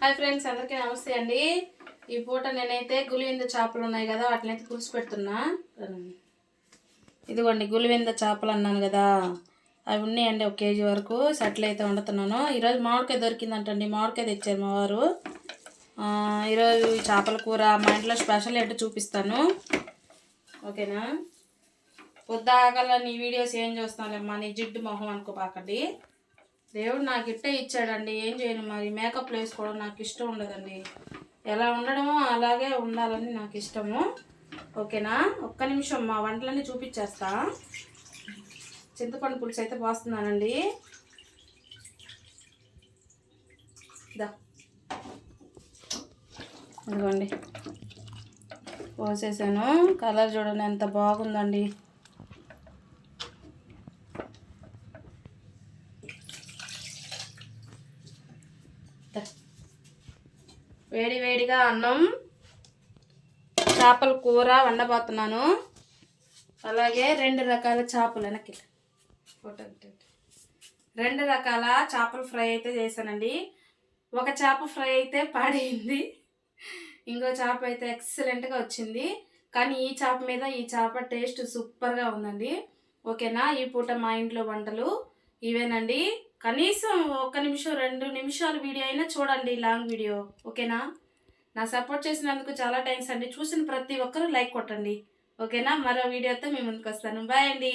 Hi friends అందరికీ నమస్తే అండి. ఈ పూట నేనైతే గులివింద చేపలు ఉన్నాయి కదా వాటిని అయితే పులుసు పెడుతున్నా. ఇదిగోండి గులివింద చేపలు అన్నాను కదా. అవి ఉన్నాయండి ఒక కేజీ వరకు సెటిల్ అయితే వండుతున్నాను. ఈరోజు మామిడికాయ దొరికిందంటండి మామిడికాయ తెచ్చారు మా వారు. ఈరోజు చేపల కూర మా ఇంట్లో స్పెషల్ ఏంటో చూపిస్తాను. ఓకేనా? పొద్దాగల నీ వీడియోస్ ఏం చూస్తానులేమ్మా నీ జిడ్డు మొహం అనుకోపాకండి దేవుడు నాకు ఇట్టే ఇచ్చాడండి ఏం చేయను మరి? మేకప్ వేసుకోవడం నాకు ఇష్టం ఉండదండి. ఎలా ఉండడమో అలాగే ఉండాలని నాకు ఇష్టము. ఓకేనా? ఒక్క నిమిషం మా వంటలన్నీ చూపించేస్తా. చింతపండు పులుసు అయితే పోస్తున్నానండి. దా. ఇదిగోండి. పోసేసాను. కలర్ చూడండి ఎంత బాగుందండి. వేడి వేడిగా అన్నం చేపల కూర వండబోతున్నాను. అలాగే రెండు రకాల చేపలు వెనక్కి. ఫోటో రెండు రకాల చేపల ఫ్రై అయితే చేశానండి. ఒక చేప ఫ్రై అయితే పాడైంది. ఇంకో చేప అయితే ఎక్సలెంట్గా వచ్చింది. కానీ ఈ చేప మీద ఈ చేప టేస్ట్ సూపర్గా ఉందండి. ఓకేనా? ఈ పూట మా ఇంట్లో వంటలు ఇవేనండి. కనీసం ఒక నిమిషం రెండు నిమిషాల వీడియో అయినా చూడండి లాంగ్ వీడియో ఓకేనా? నా సపోర్ట్ చేసినందుకు చాలా థ్యాంక్స్ అండి. చూసిన ప్రతి ఒక్కరూ లైక్ కొట్టండి ఓకేనా? మరో వీడియోతో మీ ముందుకు వస్తాను. బాయ్ అండి.